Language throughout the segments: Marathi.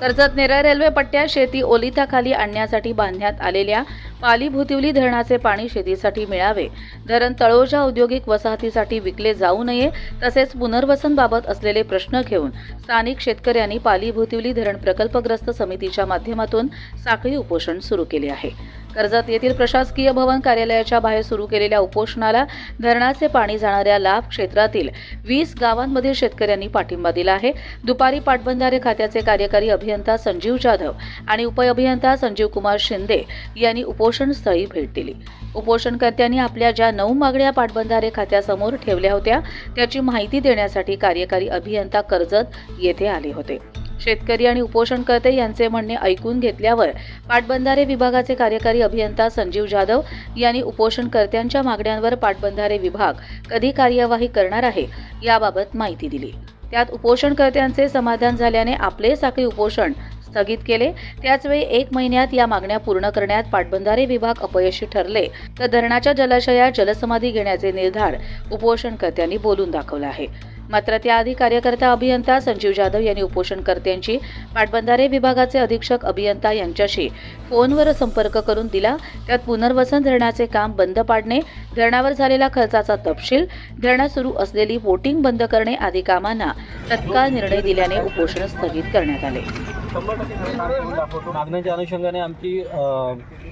कर्जत नेरळ रेल्वे पट्ट्यात शेती ओलिताखाली आणण्यासाठी बांधण्यात आलेल्या पाली भुतिवली धरणाचे पाणी शेतीसाठी मिळावे. धरण तळोजा औद्योगिक वसाहतीसाठी विकले जाऊ नये तसेच पुनर्वसनबाबत असलेले प्रश्न घेऊन स्थानिक शेतकऱ्यांनी पाली भुतिवली धरण प्रकल्पग्रस्त समितीच्या माध्यमातून साखळी उपोषण सुरू केले आहे. कर्जत येथील प्रशासकीय भवन कार्यालयाच्या बाहेर सुरू केलेल्या उपोषणाला धरणाचे पाणी जाणाऱ्या लाभ क्षेत्रातील वीस गावांमधील शेतकऱ्यांनी पाठिंबा दिला आहे. दुपारी पाटबंधारे खात्याचे कार्यकारी अभियंता संजीव जाधव आणि उपअभियंता संजीव कुमार शिंदे यांनी उपोषणस्थळी भेट दिली. उपोषणकर्त्यांनी आपल्या ज्या नऊ मागण्या पाटबंधारे खात्यासमोर ठेवल्या होत्या त्याची माहिती देण्यासाठी कार्यकारी अभियंता कर्जत येथे आले होते. शेतकरी आणि उपोषणकर्ते यांचे म्हणणे ऐकून घेतल्यावर पाटबंधारे विभागाचे कार्यकारी अभियंता संजीव जाधव यांनी उपोषणकर्त्यांच्या मागण्यांवर पाटबंधारे विभाग कधी कार्यवाही करणार आहे याबाबत माहिती दिली. त्यात उपोषणकर्त्यांचे समाधान झाल्याने आपले साखळी उपोषण स्थगित केले. त्याचवेळी एक महिन्यात या मागण्या पूर्ण करण्यात पाटबंधारे विभाग अपयशी ठरले. तर धरणाच्या जलाशयात जलसमाधी घेण्याचे निर्धार उपोषणकर्त्यांनी बोलून दाखवला आहे. मात्र त्याआधी कार्यकर्ता अभियंता संजीव जाधव यांनी उपोषणकर्त्यांची पाटबंधारे विभागाचे अधीक्षक अभियंता यांच्याशी फोनवर संपर्क करून दिला. त्यात पुनर्वसन धरणाचे काम बंद पाडणे धरणावर झालेला खर्चाचा तपशील धरणात सुरू असलेली वोटिंग बंद करणे आदी कामांना तत्काळ निर्णय दिल्याने उपोषण स्थगित करण्यात आले. मागण्याच्या अनुषंगाने आमची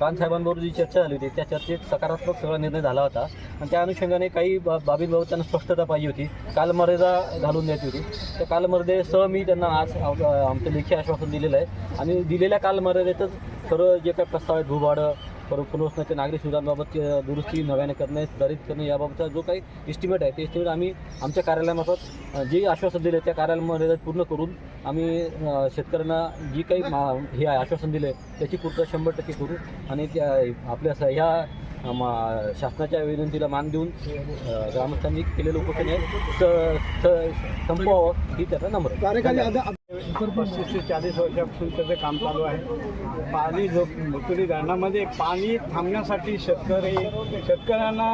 रानसाहेबांबरोबर जी चर्चा झाली होती त्या चर्चेत सकारात्मक सगळा निर्णय झाला होता. आणि त्या अनुषंगाने काही बा- बाबींबाबत त्यांना स्पष्टता पाहिजे होती. कालमर्यादा घालून द्यायची होती. त्या कालमर्यादेसह मी त्यांना आज आमचं लेखी आश्वासन दिलेलं आहे. आणि दिलेल्या कालमर्यादेतच सर्व जे काही प्रस्ताव आहेत भूभाडं पुनर्वसनाच्या नागरिक सुविधांबाबत दुरुस्ती नव्याने करणे सुधारित करणे याबाबतचा जो काही एस्टिमेट आहे ते एस्टिमेट आम्ही आमच्या कार्यालयामार्फत जे आश्वासन दिले त्या कार्यालयामध्ये पूर्ण करून आम्ही शेतकऱ्यांना जी काही मा हे आहे आश्वासन दिले त्याची पूर्तता शंभर टक्के करू आणि त्या आपल्या ह्या मा- शासनाच्या विनंतीला मान देऊन ग्रामस्थांनी केलेलं उपोषण आहे. संपवावं ही त्याचा नंबर पस्तीस ते चाळीस वर्षापासून त्याचं काम चालू आहे. पाणी झोप मुतुरी धरणामध्ये पाणी थांबण्यासाठी शेतकरी शेतकऱ्यांना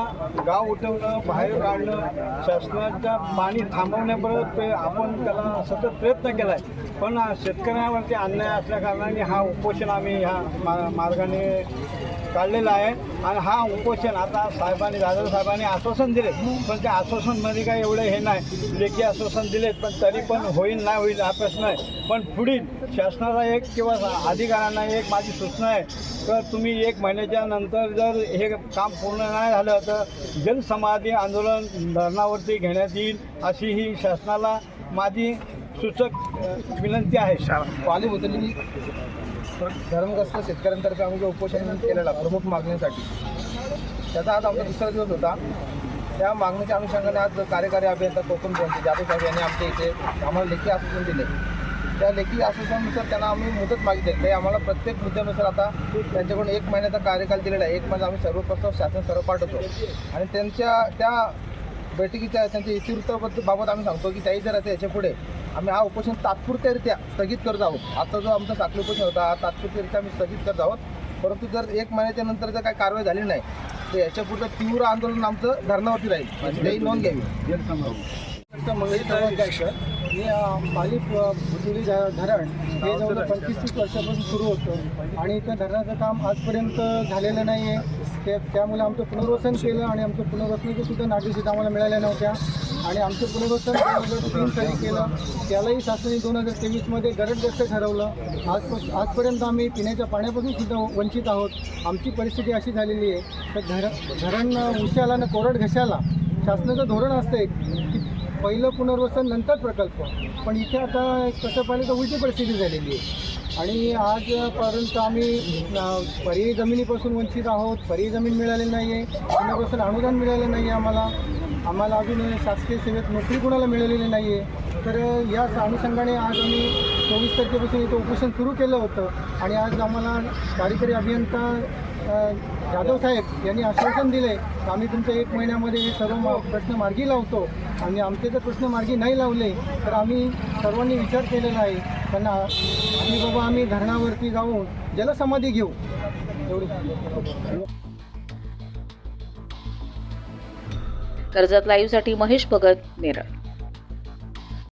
गाव उठवणं बाहेर काढणं शासनाच्या पाणी थांबवण्याबरोबर ते आपण त्याला सतत प्रयत्न केला आहे पण शेतकऱ्यांवरती अन्याय असल्या कारणाने हा उपोषण आम्ही ह्या मा मार्गाने काढलेला आहे. आणि हा उपोषण आता साहेबांनी दादा साहेबांनी आश्वासन दिले. पण त्या आश्वासनमध्ये काही एवढं हे नाही. लेखी आश्वासन दिलेत पण तरी पण होईल नाही होईल हा प्रश्न आहे. पण पुढील शासनाला एक किंवा अधिकाऱ्यांना एक माझी सूचना आहे. तर तुम्ही एक महिन्याच्या नंतर जर हे काम पूर्ण नाही झालं तर जनसमाधी आंदोलन धरणावरती घेण्यात येईल अशी ही शासनाला माझी सूचक विनंती आहे. पाली होतली धर्मग्रस्त शेतकऱ्यांतर्फे आम्ही जो उपोषण केलेला प्रमुख मागणीसाठी त्याचा आज आमचा दुसरा दिवस होता. त्या मागणीच्या अनुषंगाने आज कार्यकारी अभियंता कोकण पोहचे जाधव साहेब यांनी आमच्या इथे आम्हाला लेखी आश्वासन दिले. त्या लेखी आश्वासनानुसार त्यांना आम्ही मुदत मागितली. ते आम्हाला प्रत्येक मुद्द्यानुसार आता त्यांच्याकडून एक महिन्याचा कार्यकाल दिलेला आहे. एक महिना आम्ही सर्व प्रस्ताव शासन सर्व पाठवतो आणि त्यांच्या त्या बैठकीच्या त्यांच्या इतिवृत्ताबद्दल बाबत आम्ही सांगतो की त्याही जर आता याच्यापुढे आम्ही हा उपोषण तात्पुरत्यारित्या स्थगित करत आहोत. आता जो आमचा साखळी उपोषण होता हा तात्पुरत्यारित्या आम्ही स्थगित करत आहोत. परंतु जर एक महिन्याच्या नंतर जर काही कारवाई झाली नाही तर याच्या पुढचं तीव्र आंदोलन आमचं धरणावरती राहील. म्हणजे आणि त्याही नोंद घ्यावी. मंगळी गायकर मी पाली भुजुली धरण हे जवळ पंचवीस तीस वर्षापासून सुरू होतं. आणि त्या धरणाचं काम आजपर्यंत झालेलं नाही आहे ते त्यामुळे आमचं पुनर्वसन केलं आणि आमचं पुनर्वसनाच्या सुद्धा नागरिक आम्हाला मिळाल्या नव्हत्या. आणि आमचं पुनर्वसन दोन हजार केलं. त्यालाही शासनाने दोन हजार तेवीसमध्ये गरजग्रस्त ठरवलं. आज आजपर्यंत आम्ही पिण्याच्या पाण्यापासून सुद्धा वंचित आहोत. आमची परिस्थिती अशी झालेली आहे. तर धरण धरण उशाला आणि कोरड घशाला शासनाचं धोरण असतं की पहिलं पुनर्वसन नंतर प्रकल्प. पण इथे आता कसं पाहिलं तर उलटी परिस्थिती झालेली आहे. आणि आजपर्यंत आम्ही पर्यायी जमिनीपासून वंचित आहोत पर्यायी जमीन मिळाली नाही आहे पुनर्वसन अनुदान मिळालं नाही आहे आम्हाला. आम्हाला अजून शासकीय सेवेत नोकरी कोणाला मिळालेली नाही आहे तर या अनुषंगाने आज आम्ही चोवीस तारखेपासून इथं उपोषण सुरू केलं होतं. आणि आज आम्हाला कार्यकारी अभियंता जाधव साहेब यांनी आश्वासन दिले की आम्ही तुमच्या एक महिन्यामध्ये हे सर्व मा- प्रश्न मार्गी लावतो. आणि आमचे जर प्रश्न मार्गी नाही लावले तर आम्ही सर्वांनी विचार केलेला आहे. त्यांना आम्ही बाबा आम्ही धरणावरती जाऊन जलसमाधी घेऊ. एवढी. कर्जत लाईव्हसाठी महेश भगत नेरळ